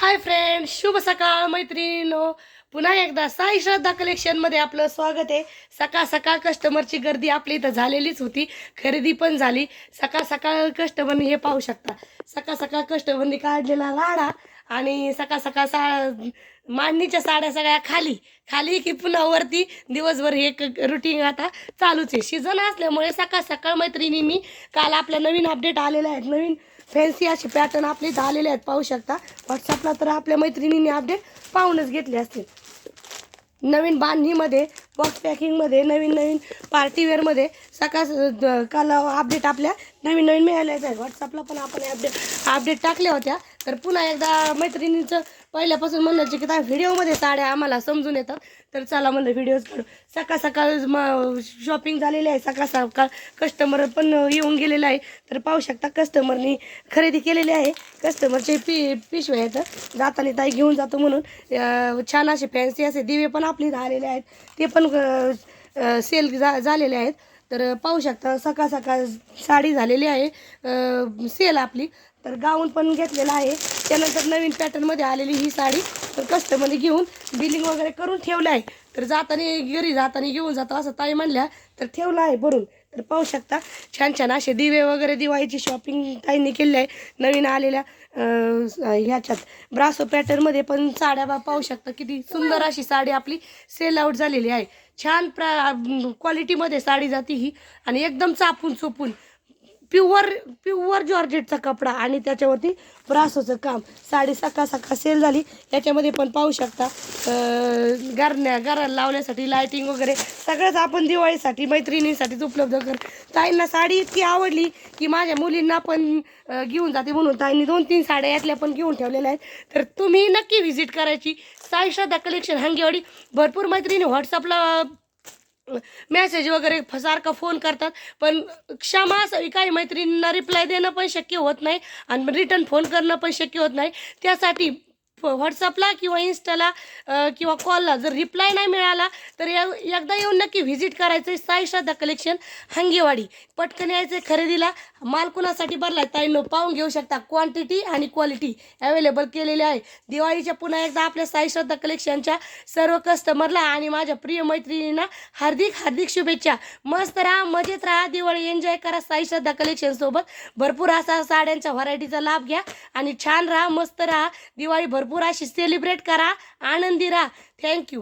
Hi friend शुभ सकाळ मैत्रिणीनो. पुन्हा एकदा साई श्रद्धा कलेक्शनमध्ये आपलं स्वागत आहे. सकाळ सकाळ कस्टमरची गर्दी आपल्या इथं झालेलीच होती. खरेदी पण झाली. सकाळ सकाळ कस्टमरनी हे पाहू शकता. सकाळ सकाळ कस्टमरनी काढलेला लाडा. आणि सकाळ सकाळ सा मांडणीच्या साड्या सगळ्या खाली. खाली की पुन्हा वरती. दिवसभर एक रुटीन आता चालूच आहे. सीझन असल्यामुळे सकाळ सकाळ मैत्रिणींनी काल आपल्या नवीन अपडेट आलेल्या आहेत. नवीन फॅन्सी असे पॅटर्न आपले इथं आलेले आहेत. पाहू शकता. व्हॉट्सअपला तर आपल्या मैत्रिणींनी अपडेट पाहूनच घेतले असतील. नवीन बांधणीमध्ये बॉक्स पॅकिंगमध्ये नवीन नवीन पार्टीवेअरमध्ये सकाळ काल अपडेट आपल्या नवीन नवीन मिळाल्या आहेत. व्हॉट्सअपला पण आपण अपडेट अपडेट टाकल्या होत्या. तर पुन्हा एकदा मैत्रिणींचं पहिल्यापासून म्हणलं की त्या व्हिडिओमध्ये साड्या आम्हाला समजून येतात तर चला म्हणलं व्हिडिओज काढू. सकाळ सकाळ म शॉपिंग झालेली आहे. सकाळ सकाळ कस्टमर पण येऊन गेलेले आहे. तर पाहू शकता कस्टमरनी खरेदी केलेली आहे. कस्टमरचे पी पिशव्या आहेत. जाताना ताई घेऊन जातो म्हणून. छान असे फॅन्सी असे दिवे पण आपले झालेले आहेत. ते पण सेल जा झालेले आहेत. तर पाहू शकता सकाळ सकाळ साडी झालेली आहे. सेल आपली. तर गाऊन पण घेतलेला आहे. त्यानंतर नवीन पॅटर्नमध्ये आलेली ही साडी. तर कस्टमरने घेऊन बिलिंग वगैरे करून ठेवलं आहे. तर जाताना घरी जाताना घेऊन जातो असं ताई म्हणल्या तर ठेवलं आहे भरून. तर पाहू शकता छान छान असे दिवे वगैरे दिवाळीची शॉपिंग ताईंनी केली आहे. नवीन आलेल्या ह्याच्यात ब्रासो पॅटर्नमध्ये पण साड्या बा पाहू शकता किती सुंदर अशी साडी आपली सेल आउट झालेली आहे. छान प्रा क्वालिटीमध्ये साडी जाते ही. आणि एकदम चापून चोपून प्युअर प्युअर जॉर्जेटचा कपडा आणि त्याच्यावरती ब्रासोचं काम. साडी सकाळ सकाळ सेल झाली. याच्यामध्ये पण पाहू शकता गरण्या गारण्या लावण्यासाठी लायटिंग वगैरे सगळंच आपण दिवाळीसाठी मैत्रिणींसाठीच उपलब्ध कर. ताईंना साडी इतकी आवडली की माझ्या मुलींना पण घेऊन जाते म्हणून ताईंनी दोन तीन साड्या यातल्या पण घेऊन ठेवलेल्या आहेत. तर तुम्ही नक्की व्हिजिट करायची. साई श्रद्धा कलेक्शन हंगेवाडी. भरपूर मैत्रिणी व्हॉट्सअपला मेसेज वगैरे फ- सारखा फोन करतात. पण क्षमा असावी काही मैत्रिणींना रिप्लाय देणं पण शक्य होत नाही आणि रिटर्न फोन करणं पण शक्य होत नाही. त्यासाठी व्हॉट्सअपला किंवा इन्स्टाला किंवा कॉलला जर रिप्लाय नाही मिळाला तर एकदा येऊन नक्की व्हिजिट करायचं आहे साई श्रद्धा कलेक्शन हंगेवाडी. पटकन यायचं खरेदीला. माल कुणासाठी भरला आहे पाहून घेऊ शकता. क्वांटिटी आणि क्वालिटी अवेलेबल केलेली आहे. दिवाळीच्या पुन्हा एकदा आपल्या साई श्रद्धा कलेक्शनच्या सर्व कस्टमरला आणि माझ्या प्रिय मैत्रिणींना हार्दिक हार्दिक शुभेच्छा. मस्त राहा मजेत राहा. दिवाळी एन्जॉय करा साई श्रद्धा कलेक्शन सोबत. भरपूर असा साड्यांच्या व्हरायटीचा लाभ घ्या आणि छान राहा मस्त राहा. दिवाळी भरपूर भरपूर अशी सेलिब्रेट करा. आनंदी राहा. थँक्यू